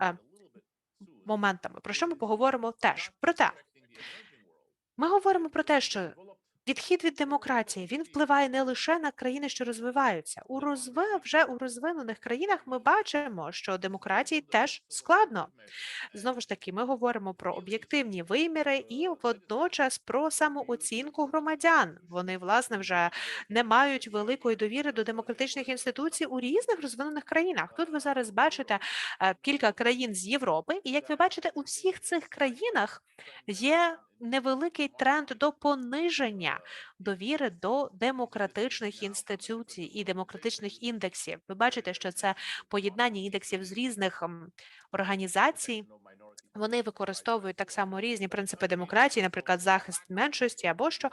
е, моментами, про що ми поговоримо теж. Проте ми говоримо про те, що Відхід від демократії він впливає не лише на країни, що розвиваються. У розви... вже у розвинених країнах ми бачимо, що демократії теж складно. Знову ж таки, ми говоримо про об'єктивні виміри і водночас про самооцінку громадян. Вони власне вже не мають великої довіри до демократичних інституцій у різних розвинених країнах. Тут ви зараз бачите е, кілька країн з Європи, і як ви бачите, у всіх цих країнах є невеликий тренд до пониження довіри до демократичних інституцій і демократичних індексів. Ви бачите, що це поєднання індексів з різних організацій. Вони використовують так само різні принципи демократії, наприклад, захист меншості або що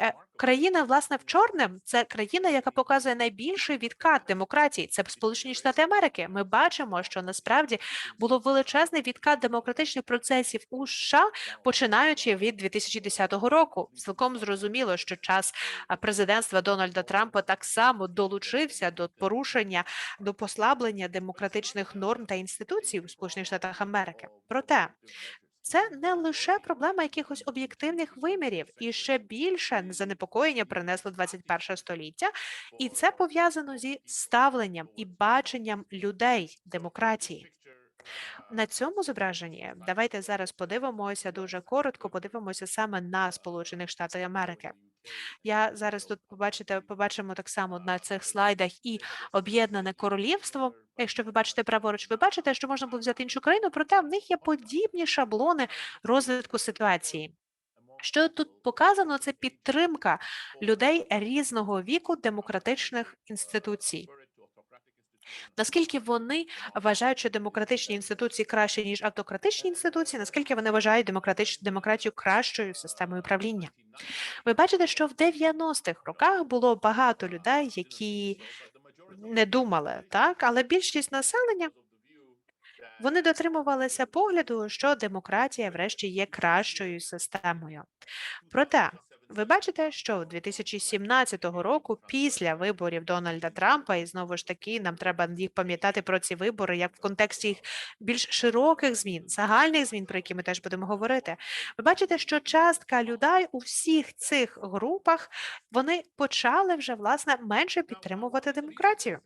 Е, Країна, власне, в чорним це країна, яка показує найбільший відкат демократії. Це Сполучені Штати Америки. Ми бачимо, що насправді було величезний відкат демократичних процесів у США, починаючи від 2010 року. Цілком зрозуміло, що час а, президентства Дональда Трампа так само долучився до порушення до послаблення демократичних норм та інституцій у Сполучених Штатах Америки. Проте це не лише проблема якихось об'єктивних вимірів, і ще більше занепокоєння принесло 21 століття, і це пов'язано зі ставленням і баченням людей демократії. На цьому зображенні давайте зараз подивимося дуже коротко. Подивимося саме на Сполучених Штатів Америки. Я зараз тут побачите, побачимо так само на цих слайдах і об'єднане королівство. Якщо ви бачите праворуч, ви бачите, що можна було взяти іншу країну, проте в них є подібні шаблони розвитку ситуації. Що тут показано, це підтримка людей різного віку демократичних інституцій. Наскільки вони вважають, що демократичні інституції краще ніж автократичні інституції, наскільки вони вважають демократич... демократію кращою системою правління? Ви бачите, що в 90-х роках було багато людей, які не думали так, але більшість населення вони дотримувалися погляду, що демократія, врешті, є кращою системою. Проте ви бачите, що 2017 року, після виборів Дональда Трампа, і знову ж таки, нам треба їх пам'ятати про ці вибори, як в контексті їх більш широких змін, загальних змін, про які ми теж будемо говорити. Ви бачите, що частка людей у всіх цих групах вони почали вже власне менше підтримувати демократію.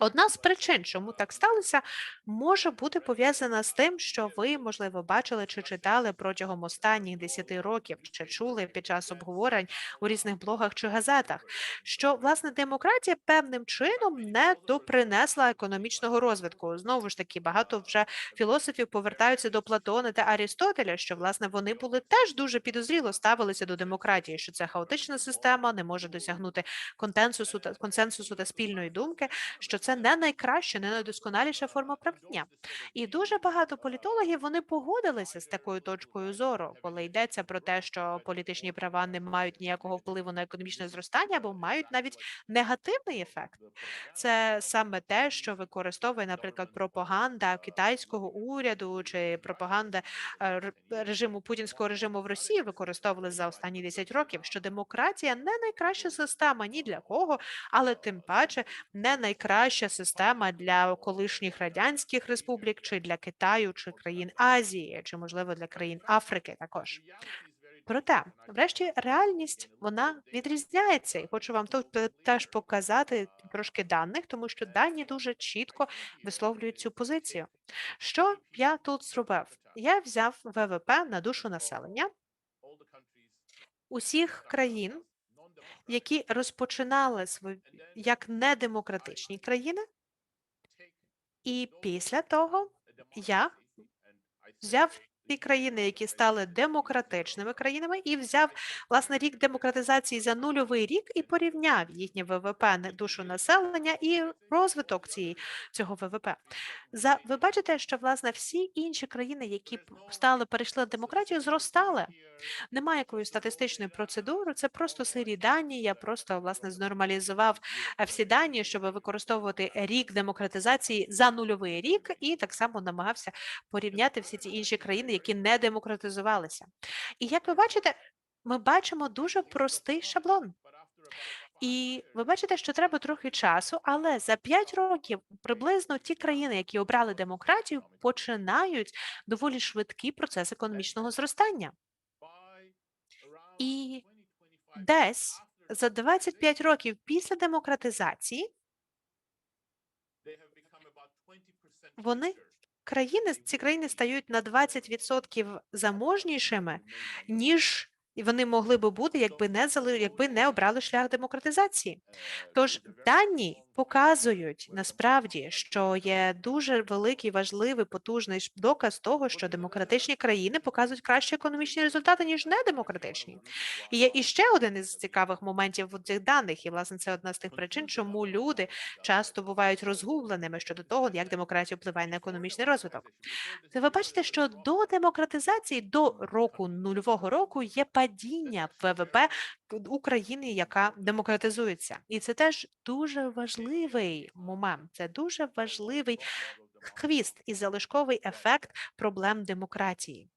Одна з причин, чому так сталося, може бути пов'язана з тим, що ви, можливо, бачили чи читали протягом останніх 10 років, чи чули під час обговорень у різних блогах чи газетах, що власне демократія певним чином не допринесла економічного розвитку. Знову ж таки, багато вже філософів повертаються до Платона та Арістотеля, що власне вони були теж дуже підозріло ставилися до демократії, що це хаотична система, не може досягнути консенсусу та консенсусу та спільної думки. що це не найкраща, не найдосконаліша форма правління. І дуже багато політологів вони погодилися з такою точкою зору, коли йдеться про те, що політичні права не мають ніякого впливу на економічне зростання або мають навіть негативний ефект. Це саме те, що використовує, наприклад, пропаганда китайського уряду чи пропаганда е, режиму путінського режиму в Росії використовували за останні 10 років, що демократія не найкраща система ні для кого, але тим паче не найкраща краща система для колишніх радянських республік, чи для Китаю, чи країн Азії, чи можливо для країн Африки також. Проте, врешті, реальність вона відрізняється, і хочу вам тут теж показати трошки даних, тому що дані дуже чітко висловлюють цю позицію. Що я тут зробив? Я взяв ВВП на душу населення усіх країн, які розпочинали свої як недемократичні країни, і після того я взяв ті країни, які стали демократичними країнами, і взяв власне рік демократизації за нульовий рік і порівняв їхнє ВВП на душу населення і розвиток цієї цього ВВП. За ви бачите, що власне всі інші країни, які стали перейшли на демократію, зростали. Немає якоїсь статистичної процедури, це просто сирі дані. Я просто власне знормалізував е, всі дані, щоб використовувати рік демократизації за нульовий рік, і так само намагався порівняти всі ці інші країни, які не демократизувалися. І як ви бачите, ми бачимо дуже простий шаблон. І ви бачите, що треба трохи часу, але за 5 років приблизно ті країни, які обрали демократію, починають доволі швидкий процес економічного зростання. І десь за 25 років після демократизації вони країни, ці країни стають на 20% заможнішими, ніж вони могли би бути, якби не зали, якби не обрали шлях демократизації. Тож дані показують насправді, що є дуже великий, важливий, потужний доказ того, що демократичні країни показують кращі економічні результати, ніж недемократичні. І є іще один із цікавих моментів у цих даних, і власне це одна з тих причин, чому люди часто бувають розгубленими щодо того, як демократія впливає на економічний розвиток. Ви бачите, що до демократизації, до року нульового року є падіння ВВП України, яка демократизується, і це теж дуже важливий момент. Це дуже важливий хвіст і залишковий ефект проблем демократії.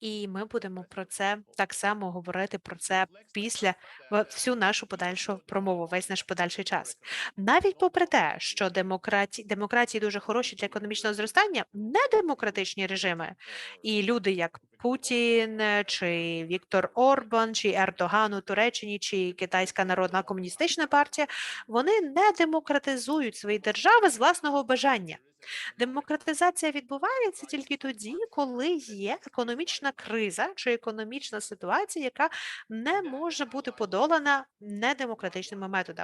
І ми будемо про це так само говорити про це після всю нашу подальшу промову, весь наш подальший час. Навіть попри те, що демократії, демократії дуже хороші для економічного зростання, недемократичні режими і люди, як Путін, чи Віктор Орбан, чи Ердоган у Туреччині, чи Китайська Народна Комуністична партія, вони не демократизують свої держави з власного бажання. Демократизація відбувається тільки тоді, коли є економічна криза чи економічна ситуація, яка не може бути подолана недемократичними методами.